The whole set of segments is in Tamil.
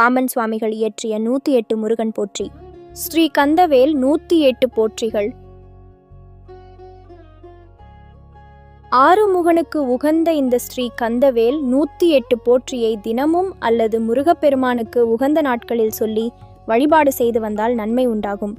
பாம்பன் சுவாமிகள் இயற்றிய நூத்தி எட்டு முருகன் போற்றி. ஸ்ரீ கந்தவேல் நூத்தி எட்டு போற்றிகள். ஆறுமுகனுக்கு உகந்த இந்த ஸ்ரீ கந்தவேல் நூத்தி எட்டு போற்றியை தினமும் அல்லது முருகப்பெருமானுக்கு உகந்த நாட்களில் சொல்லி வழிபாடு செய்து வந்தால் நன்மை உண்டாகும்.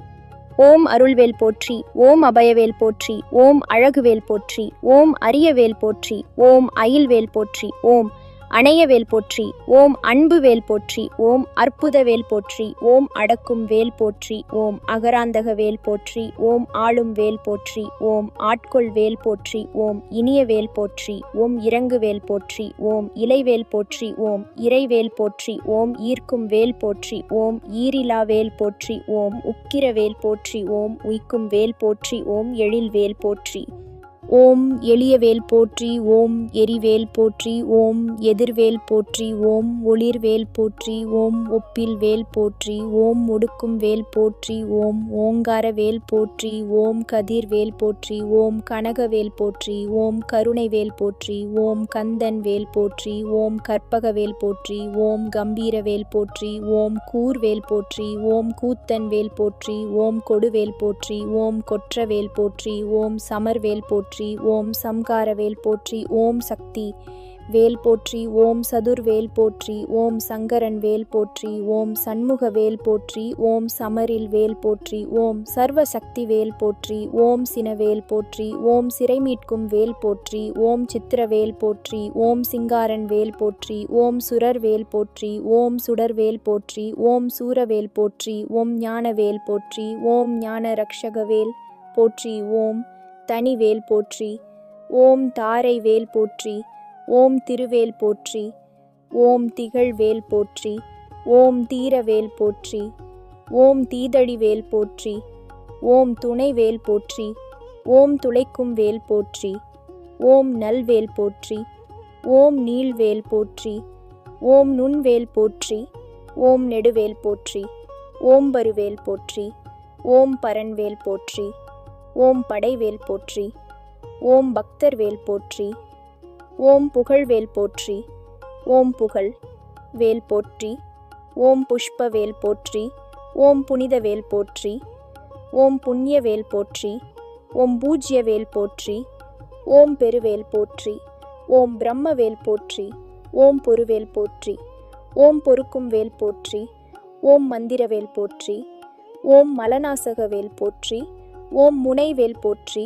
ஓம் அருள்வேல் போற்றி ஓம் அபயவேல் போற்றி ஓம் அழகுவேல் போற்றி ஓம் அரியவேல் போற்றி ஓம் அயில்வேல் போற்றி ஓம் அணையவேல் போற்றி ஓம் அன்பு வேல் போற்றி ஓம் அற்புத வேல் போற்றி ஓம் அடக்கும் வேல் போற்றி ஓம் அகராந்தக வேல் போற்றி ஓம் ஆளும் வேல் போற்றி ஓம் ஆட்கொள் வேல் போற்றி ஓம் இனிய வேல் போற்றி ஓம் இறங்கு வேல் போற்றி ஓம் இலைவேல் போற்றி ஓம் இறைவேல் போற்றி ஓம் ஈர்க்கும் வேல் போற்றி ஓம் ஈரிலா வேல் போற்றி ஓம் உக்கிர வேல் போற்றி ஓம் உய்க்கும் வேல் போற்றி ஓம் எழில் வேல் போற்றி ஓம் எளியவேல் போற்றி ஓம் எரிவேல் போற்றி ஓம் எதிர்வேல் போற்றி ஓம் ஒளிர்வேல் போற்றி ஓம் ஒப்பில் வேல் போற்றி ஓம் ஒடுக்கும் வேல் போற்றி ஓம் ஓங்கார வேல் போற்றி ஓம் கதிர்வேல் போற்றி ஓம் கனகவேல் போற்றி ஓம் கருணைவேல் போற்றி ஓம் கந்தன் வேல் போற்றி ஓம் கற்பகவேல் போற்றி ஓம் கம்பீரவேல் போற்றி ஓம் கூர்வேல் போற்றி ஓம் கூத்தன் வேல் போற்றி ஓம் கொடுவேல் போற்றி ஓம் கொற்றவேல் போற்றி ஓம் சமர்வேல் போற்றி ஓம் சம்காரவேல் போற்றி ஓம் சக்தி வேல் போற்றி ஓம் சதுர்வேல் போற்றி ஓம் சங்கரன் வேல் போற்றி ஓம் சண்முக வேல் போற்றி ஓம் சமரில் வேல் போற்றி ஓம் சர்வ சக்தி வேல் போற்றி ஓம் சினவேல் போற்றி ஓம் சிறை மீட்கும் வேல் போற்றி ஓம் சித்திரவேல் போற்றி ஓம் சிங்காரன் வேல் போற்றி ஓம் சுரர் வேல் போற்றி ஓம் சுடர்வேல் போற்றி ஓம் சூரவேல் போற்றி ஓம் ஞானவேல் போற்றி ஓம் ஞான ரக்ஷகவேல் போற்றி ஓம் தனிவேல் போற்றி ஓம் தாரை வேல் போற்றி ஓம் திருவேல் போற்றி ஓம் திகழ்வேல் போற்றி ஓம் தீரவேல் போற்றி ஓம் தீதழிவேல் போற்றி ஓம் துணைவேல் போற்றி ஓம் துளைக்கும் வேல் போற்றி ஓம் நல்வேல் போற்றி ஓம் நீள்வேல் போற்றி ஓம் நுண்வேல் போற்றி ஓம் நெடுவேல் போற்றி ஓம் பருவேல் போற்றி ஓம் பரன்வேல் போற்றி ஓம் படைவேல் போற்றி ஓம் பக்தர் வேல் போற்றி ஓம் புகழ்வேல் போற்றி ஓம் புகழ் வேல் போற்றி ஓம் புஷ்ப வேல் போற்றி ஓம் புனித வேல் போற்றி ஓம் புண்ணியவேல் போற்றி ஓம் பூஜ்ய வேல் போற்றி ஓம் பெருவேல் போற்றி ஓம் பிரம்மவேல் போற்றி ஓம் பொருவேல் போற்றி ஓம் பொறுக்கும் வேல் போற்றி ஓம் மந்திரவேல் போற்றி ஓம் மலநாசகவேல் போற்றி ஓம் முனைவேல் போற்றி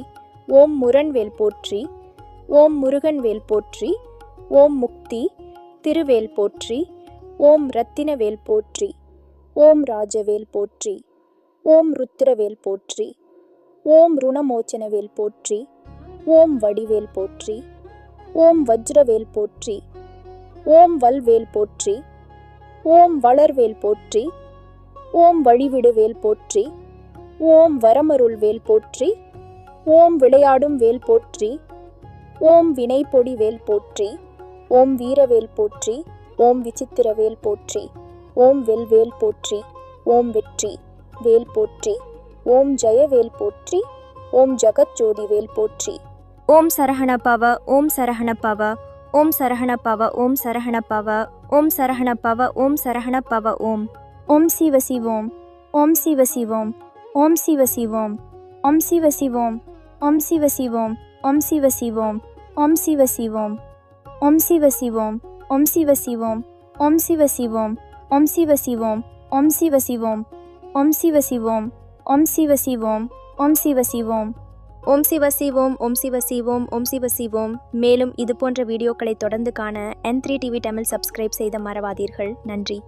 ஓம் முரண்வேல் போற்றி ஓம் முருகன்வேல் போற்றி ஓம் முக்தி திருவேல் போற்றி ஓம் ரத்தினவேல் போற்றி ஓம் ராஜவேல் போற்றி ஓம் ருத்ரவேல் போற்றி ஓம் ருணமோச்சனவேல் போற்றி ஓம் வடிவேல் போற்றி ஓம் வஜ்ரவேல் போற்றி ஓம் வல்வேல் போற்றி ஓம் வளர்வேல் போற்றி ஓம் வழிவிடுவேல் போற்றி ஓம் வரமருள் வேல் போற்றி ஓம் விளையாடும் வேல் போற்றி ஓம் வினைப்பொடி வேல் போற்றி ஓம் வீரவேல் போற்றி ஓம் விசித்திரவேல் போற்றி ஓம் வெல்வேல் போற்றி ஓம் வெற்றி வேல் போற்றி ஓம் ஜெயவேல் போற்றி ஓம் ஜகஜோதி வேல் போற்றி. ஓம் சரஹண பவ ஓம் சரஹண பவ ஓம் சரஹண பவ ஓம் சரஹண பவ ஓம் சரஹண பவ ஓம் சரஹண பவ ஓம். ஓம் சிவ சிவோம் ஓம் சிவ சிவோம். ஓம் சிவ சிவோம் ஓம் சிவ சிவோம் ஓம் சிவ சிவோம் ஓம் சிவ சிவோம் ஓம் சிவ சிவோம் ஓம் சிவ சிவோம் ஓம் சிவ சிவோம் ஓம் சிவ சிவோம் ஓம் சிவ சிவோம் ஓம் சிவ சிவோம் ஓம் சிவ சிவோம் ஓம் சிவ சிவோம் ஓம் சிவ சிவோம் ஓம் சிவ சிவோம் ஓம் சிவ சிவோம் ஓம் சிவ சிவோம் மேலும் இது போன்ற வீடியோக்களை தொடர்ந்து காண N three TV Tamil subscribe செய்த மறவாதீர்கள் நன்றி